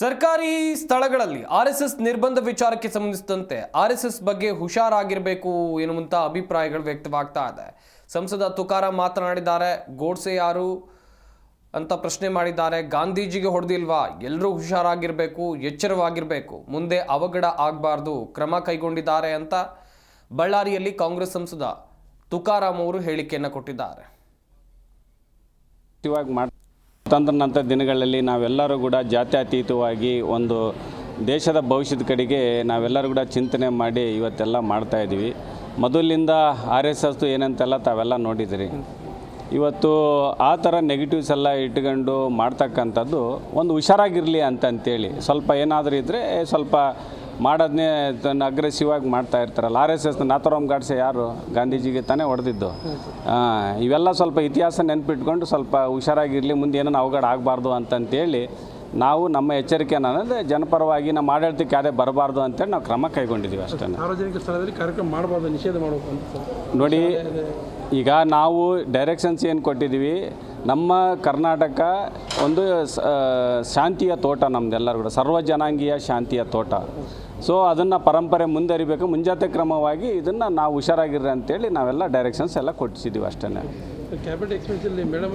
ಸರ್ಕಾರಿ ಸ್ಥಳಗಳಲ್ಲಿ R S S ನಿರ್ಬಂಧ ವಿಚಾರಕ್ಕೆ ಸಂಬಂಧಿಸಿದಂತೆ ಆರ್ ಎಸ್ ಎಸ್ ಬಗ್ಗೆ ಹುಷಾರಾಗಿರಬೇಕು ಎನ್ನುವಂಥ ಅಭಿಪ್ರಾಯಗಳು ವ್ಯಕ್ತವಾಗ್ತಾ ಇದೆ. ಸಂಸದ ತುಕಾರಾಂ ಮಾತನಾಡಿದ್ದಾರೆ, ಗೋಡ್ಸೆ ಯಾರು ಅಂತ ಪ್ರಶ್ನೆ ಮಾಡಿದ್ದಾರೆ, ಗಾಂಧೀಜಿಗೆ ಹೊಡೆದಿಲ್ವಾ? ಎಲ್ಲರೂ ಹುಷಾರಾಗಿರಬೇಕು, ಎಚ್ಚರವಾಗಿರಬೇಕು, ಮುಂದೆ ಅವಘಡ ಆಗಬಾರ್ದು, ಕ್ರಮ ಕೈಗೊಂಡಿದ್ದಾರೆ ಅಂತ ಬಳ್ಳಾರಿಯಲ್ಲಿ ಕಾಂಗ್ರೆಸ್ ಸಂಸದ ತುಕಾರಾಮ್ ಅವರು ಹೇಳಿಕೆಯನ್ನು ಕೊಟ್ಟಿದ್ದಾರೆ. ಮಾಡ್ತಂದ್ರಂಥ ದಿನಗಳಲ್ಲಿ ನಾವೆಲ್ಲರೂ ಕೂಡ ಜಾತ್ಯತೀತವಾಗಿ ಒಂದು ದೇಶದ ಭವಿಷ್ಯದ ಕಡೆಗೆ ನಾವೆಲ್ಲರೂ ಕೂಡ ಚಿಂತನೆ ಮಾಡಿ ಇವತ್ತೆಲ್ಲ ಮಾಡ್ತಾ ಇದ್ದೀವಿ. ಮೊದಲಿಂದ ಆರ್ ಎಸ್ ಎಸ್ ಏನಂತೆಲ್ಲ ತಾವೆಲ್ಲ ನೋಡಿದಿರಿ. ಇವತ್ತು ಆ ಥರ ನೆಗೆಟಿವ್ಸ್ ಎಲ್ಲ ಇಟ್ಕೊಂಡು ಮಾಡ್ತಕ್ಕಂಥದ್ದು ಒಂದು ಹುಷಾರಾಗಿರಲಿ ಅಂತಂತೇಳಿ ಸ್ವಲ್ಪ ಏನಾದರೂ ಇದ್ದರೆ ಸ್ವಲ್ಪ ಮಾಡೋದನ್ನೇ ತನ್ನ ಅಗ್ರೆಸಿವ್ ಆಗಿ ಮಾಡ್ತಾ ಇರ್ತಾರಲ್ಲ. R S S Nathuram Godse ಯಾರು? ಗಾಂಧೀಜಿಗೆ ತಾನೇ ಹೊಡೆದಿದ್ದು. ಇವೆಲ್ಲ ಸ್ವಲ್ಪ ಇತಿಹಾಸ ನೆನಪಿಟ್ಕೊಂಡು ಸ್ವಲ್ಪ ಹುಷಾರಾಗಿರಲಿ ಮುಂದೆ ಏನೋ ಅವಘಡ ಆಗಬಾರ್ದು ಅಂತಂತೇಳಿ ನಾವು ನಮ್ಮ ಎಚ್ಚರಿಕೆಯನ್ನು ಅನ್ನೋದು ಜನಪರವಾಗಿ ನಮ್ಮ ಆಡಳಿತಕ್ಕೆ ಯಾವುದೇ ಬರಬಾರ್ದು ಅಂತೇಳಿ ನಾವು ಕ್ರಮ ಕೈಗೊಂಡಿದ್ದೀವಿ ಅಷ್ಟೇ. ಸಾರ್ವಜನಿಕ ಸ್ಥಳದಲ್ಲಿ ಕಾರ್ಯಕ್ರಮ ಮಾಡಬಾರ್ದು ನಿಷೇಧ ಮಾಡಬೇಕು ಅಂತ. ನೋಡಿ ಈಗ ನಾವು ಡೈರೆಕ್ಷನ್ಸ್ ಏನು ಕೊಟ್ಟಿದ್ದೀವಿ? ನಮ್ಮ ಕರ್ನಾಟಕ ಒಂದು ಶಾಂತಿಯ ತೋಟ ನಮ್ಮದೆಲ್ಲರೂ ಕೂಡ, ಸರ್ವ ಜನಾಂಗೀಯ ಶಾಂತಿಯ ತೋಟ. ಸೊ ಅದನ್ನು ಪರಂಪರೆ ಮುಂದರಿಬೇಕು ಮುಂಜಾತೆ ಕ್ರಮವಾಗಿ ಇದನ್ನು ನಾವು ಹುಷಾರಾಗಿರ್ರಿ ಅಂತೇಳಿ ನಾವೆಲ್ಲ ಡೈರೆಕ್ಷನ್ಸ್ ಎಲ್ಲ ಕೊಟ್ಟಿಸಿದ್ದೀವಿ ಅಷ್ಟೇ ಕ್ಯಾಬಿನೆಟ್ ಎಕ್ಸ್ಪೆನ್ಸಲ್ಲಿ ಮೇಡಮ್